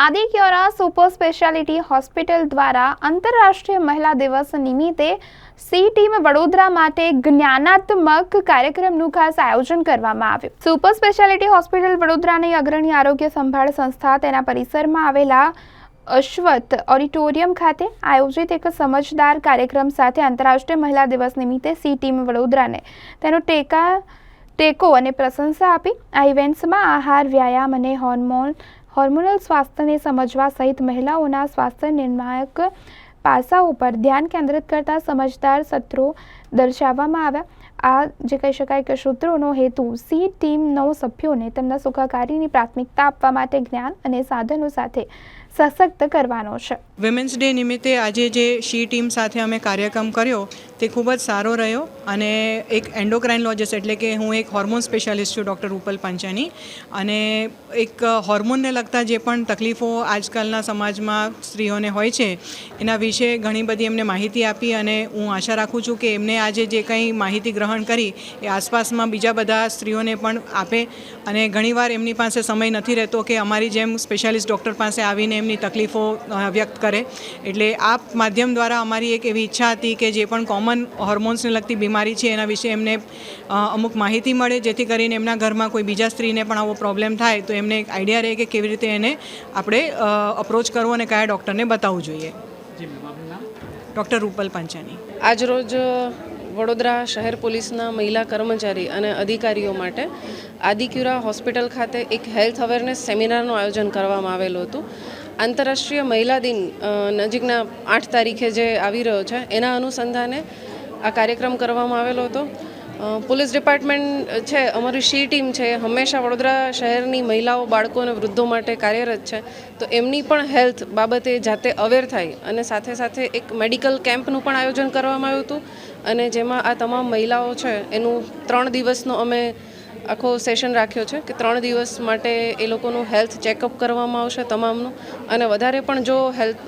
આદિક્યોરા super speciality hospital દ્વારા આંતરરાષ્ટ્રીય મહિલા દિવસ નિમિત્તે સી ટીમ વડોદરા માટે જ્ઞાનાત્મક કાર્યક્રમનું ખાસ આયોજન કરવામાં આવ્યું. સુપર સ્પેશિયાલિટી હોસ્પિટલ વડોદરાની અગ્રણી આરોગ્ય સંભાળ સંસ્થા તેના પરિસરમાં આવેલા અશ્વથ ઓડિટોરિયમ ખાતે આયોજિત એક સમજદાર કાર્યક્રમ સાથે આંતરરાષ્ટ્રીય મહિલા દિવસ નિમિત્તે સી ટીમ વડોદરાને તેનો ટેકા, ટેકો અને પ્રશંસા આપી. આ ઇવેન્ટ્સમાં આહાર, વ્યાયામ અને હોર્મોન હોર્મોનલ સ્વાસ્થ્યને સમજવા સહિત મહિલાઓના સ્વાસ્થ્ય નિર્ણાયક પાસાઓ પર ધ્યાન કેન્દ્રિત કરતા સમજદાર સત્રો દર્શાવવામાં આવ્યા. આ જે કહી શકાય કે સૂત્રોનો હેતુ સી ટીમ નવ સભ્યોને તેમના સુખાકારીની પ્રાથમિકતા આપવા માટે જ્ઞાન અને સાધનો સાથે સશક્ત કરવાનો છે. વિમેન્સ ડે નિમિત્તે આજે જે શી ટીમ સાથે અમે કાર્યક્રમ કર્યો, તે ખૂબ જ સારો રહ્યો અને એક એન્ડોક્રાઇનોલોજિસ્ટ એટલે કે હું એક હોર્મોન સ્પેશિયાલિસ્ટ છું ડૉક્ટર રૂપલ પાંચાની અને એક હોર્મોનને લગતા જે પણ તકલીફો આજકાલના સમાજમાં સ્ત્રીઓને હોય છે, એના વિશે ઘણી બધી એમને માહિતી આપી અને હું આશા રાખું છું કે એમને આજે જે કંઈ માહિતી ગ્રહણ કરી એ આસપાસમાં બીજા બધા સ્ત્રીઓને પણ આપે. અને ઘણીવાર એમની પાસે સમય નથી રહેતો કે અમારી જેમ સ્પેશિયાલિસ્ટ ડૉક્ટર પાસે આવીને એમની તકલીફો વ્યક્ત કરે. એટલે આ માધ્યમ દ્વારા અમારી એક એવી ઈચ્છા હતી કે જે પણ કોમન હોર્મોન્સને લગતી બીમારી છે એના વિશે એમને અમુક માહિતી મળે. જેથી કરીને એમના ઘરમાં કોઈ બીજા સ્ત્રીને પણ આવો પ્રોબ્લેમ થાય તો એમને એક આઈડિયા રહે કે કેવી રીતે એને આપણે અપ્રોચ કરવો અને કયા ડૉક્ટરને બતાવવું જોઈએ. ડૉક્ટર રૂપલ પંચાની આજરોજ વડોદરા શહેર પોલીસના મહિલા કર્મચારી અને અધિકારીઓ માટે આદિક્યુરા હોસ્પિટલ ખાતે એક હેલ્થ અવેરનેસ સેમિનારનું આયોજન કરવામાં આવેલું હતું. આંતરરાષ્ટ્રીય મહિલા દિન નજીકના આઠ તારીખે જે આવી રહ્યો છે, એના અનુસંધાને આ કાર્યક્રમ કરવામાં આવેલો હતો. પોલીસ ડિપાર્ટમેન્ટ છે, અમારી શી ટીમ છે, હંમેશા વડોદરા શહેરની મહિલાઓ, બાળકો અને વૃદ્ધો માટે કાર્યરત છે. તો એમની પણ હેલ્થ બાબતે જાતે અવેર થાય અને સાથે સાથે એક મેડિકલ કેમ્પનું પણ આયોજન કરવામાં આવ્યું હતું. અને જેમાં આ તમામ મહિલાઓ છે, એનું ત્રણ દિવસનો અમે આખો સેશન રાખ્યો છે કે ત્રણ દિવસ માટે એ લોકોનું હેલ્થ ચેકઅપ કરવામાં આવશે તમામનું. અને વધારે પણ જો હેલ્થ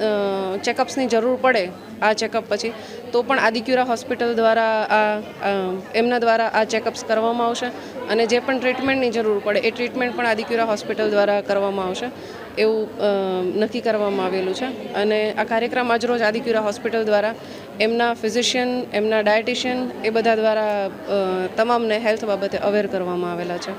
ચેકઅપ્સની જરૂર પડે આ ચેકઅપ પછી, તો પણ આદિક્યુરા હોસ્પિટલ દ્વારા આ એમના દ્વારા આ ચેકઅપ્સ કરવામાં આવશે. અને જે પણ ટ્રીટમેન્ટની જરૂર પડે, એ ટ્રીટમેન્ટ પણ આદિક્યુરા હોસ્પિટલ દ્વારા કરવામાં આવશે. એવું નક્કી કરવામાં આવેલું છે. અને આ કાર્યક્રમ આજરોજ આદિક્યુરા હોસ્પિટલ દ્વારા એમના ફિઝિશિયન, એમના ડાયટિશિયન એ બધા દ્વારા તમામને હેલ્થ બાબતે અવેર કરવામાં આવેલા છે.